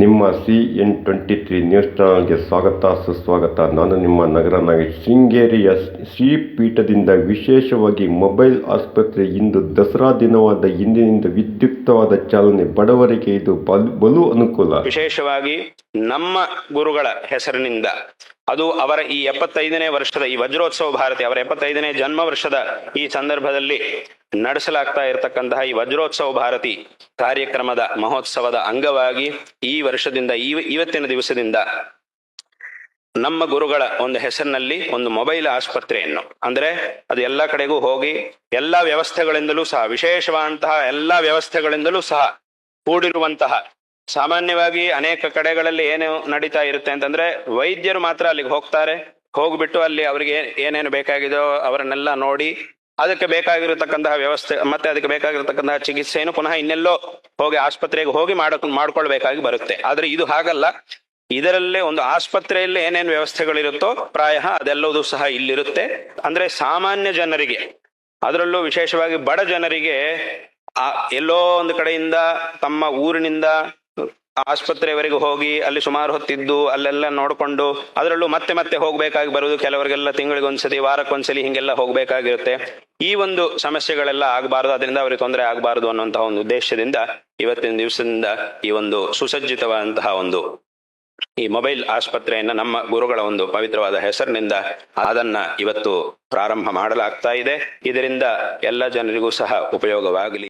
ನಿಮ್ಮ C N twenty three news ಚಾನಲ್ಗೆ ಸ್ವಾಗತ, ಸುಸ್ವಾಗತ. ನಾನು ನಿಮ್ಮ ನಗರ ನಾಗೇಶ್ ಶೃಂಗೇರಿಯ ಶ್ರೀಪೀಠದಿಂದ ವಿಶೇಷವಾಗಿ ಮೊಬೈಲ್ ಆಸ್ಪತ್ರೆ ಇಂದು ದಸರಾ ದಿನವಾದ ಇಂದಿನಿಂದ ವಿದ್ಯುಕ್ತವಾದ ಚಾಲನೆ. ಬಡವರಿಗೆ ಇದು ಬಲು ಅನುಕೂಲ. ವಿಶೇಷವಾಗಿ ನಮ್ಮ ಗುರುಗಳ ಹೆಸರಿನಿಂದ ಅದು ಅವರ ಈ ಎಪ್ಪತ್ತೈದನೇ ವರ್ಷದ ಈ ವಜ್ರೋತ್ಸವ ಭಾರತಿ, ಅವರ ಎಪ್ಪತ್ತೈದನೇ ಜನ್ಮ ವರ್ಷದ ಈ ಸಂದರ್ಭದಲ್ಲಿ ನಡೆಸಲಾಗ್ತಾ ಇರತಕ್ಕಂತಹ ಈ ವಜ್ರೋತ್ಸವ ಭಾರತಿ ಕಾರ್ಯಕ್ರಮದ ಮಹೋತ್ಸವದ ಅಂಗವಾಗಿ ಈ ವರ್ಷದಿಂದ, ಈ ಇವತ್ತಿನ ದಿವಸದಿಂದ ನಮ್ಮ ಗುರುಗಳ ಒಂದು ಹೆಸರಿನಲ್ಲಿ ಒಂದು ಮೊಬೈಲ್ ಆಸ್ಪತ್ರೆಯನ್ನು, ಅಂದ್ರೆ ಅದು ಎಲ್ಲ ಕಡೆಗೂ ಹೋಗಿ ಎಲ್ಲಾ ವ್ಯವಸ್ಥೆಗಳಿಂದಲೂ ಸಹ, ವಿಶೇಷವಾದಂತಹ ಎಲ್ಲಾ ವ್ಯವಸ್ಥೆಗಳಿಂದಲೂ ಸಹ ಕೂಡಿರುವಂತಹ ಸಾಮಾನ್ಯವಾಗಿ ಅನೇಕ ಕಡೆಗಳಲ್ಲಿ ಏನು ನಡೀತಾ ಇರುತ್ತೆ ಅಂತಂದ್ರೆ ವೈದ್ಯರು ಮಾತ್ರ ಅಲ್ಲಿಗೆ ಹೋಗ್ತಾರೆ. ಹೋಗ್ಬಿಟ್ಟು ಅಲ್ಲಿ ಅವರಿಗೆ ಏನೇನು ಬೇಕಾಗಿದೋ ಅವರನ್ನೆಲ್ಲ ನೋಡಿ, ಅದಕ್ಕೆ ಬೇಕಾಗಿರತಕ್ಕಂತಹ ವ್ಯವಸ್ಥೆ, ಮತ್ತೆ ಅದಕ್ಕೆ ಬೇಕಾಗಿರತಕ್ಕಂತಹ ಚಿಕಿತ್ಸೆಯನ್ನು ಪುನಃ ಇನ್ನೆಲ್ಲೋ ಹೋಗಿ ಆಸ್ಪತ್ರೆಗೆ ಹೋಗಿ ಮಾಡಕ್ ಮಾಡ್ಕೊಳ್ಬೇಕಾಗಿ ಬರುತ್ತೆ. ಆದ್ರೆ ಇದು ಹಾಗಲ್ಲ. ಇದರಲ್ಲೇ ಒಂದು ಆಸ್ಪತ್ರೆಯಲ್ಲಿ ಏನೇನು ವ್ಯವಸ್ಥೆಗಳಿರುತ್ತೋ ಪ್ರಾಯ ಅದೆಲ್ಲವೂ ಸಹ ಇಲ್ಲಿರುತ್ತೆ. ಅಂದ್ರೆ ಸಾಮಾನ್ಯ ಜನರಿಗೆ, ಅದರಲ್ಲೂ ವಿಶೇಷವಾಗಿ ಬಡ ಜನರಿಗೆ ಎಲ್ಲೋ ಒಂದು ಕಡೆಯಿಂದ ತಮ್ಮ ಊರಿನಿಂದ ಆಸ್ಪತ್ರೆವರೆಗೆ ಹೋಗಿ ಅಲ್ಲಿ ಸುಮಾರು ಹೊತ್ತಿದ್ದು, ಅಲ್ಲೆಲ್ಲ ನೋಡಿಕೊಂಡು, ಅದರಲ್ಲೂ ಮತ್ತೆ ಮತ್ತೆ ಹೋಗಬೇಕಾಗಿ ಬರುವುದು. ಕೆಲವರಿಗೆಲ್ಲ ತಿಂಗಳಿಗೊಂದ್ಸತಿ, ವಾರಕ್ಕೊಂದ್ಸಲಿ ಹಿಂಗೆಲ್ಲ ಹೋಗಬೇಕಾಗಿರುತ್ತೆ. ಈ ಒಂದು ಸಮಸ್ಯೆಗಳೆಲ್ಲ ಆಗಬಾರದು, ಅದರಿಂದ ಅವರಿಗೆ ತೊಂದರೆ ಆಗಬಾರದು ಅನ್ನುವಂತಹ ಒಂದು ಉದ್ದೇಶದಿಂದ ಇವತ್ತಿನ ದಿವಸದಿಂದ ಈ ಒಂದು ಸುಸಜ್ಜಿತವಾದಂತಹ ಒಂದು ಈ ಮೊಬೈಲ್ ಆಸ್ಪತ್ರೆಯನ್ನ ನಮ್ಮ ಗುರುಗಳ ಒಂದು ಪವಿತ್ರವಾದ ಹೆಸರಿನಿಂದ ಅದನ್ನ ಇವತ್ತು ಪ್ರಾರಂಭ ಮಾಡಲಾಗ್ತಾ ಇದೆ. ಇದರಿಂದ ಎಲ್ಲ ಜನರಿಗೂ ಸಹ ಉಪಯೋಗವಾಗಲಿ.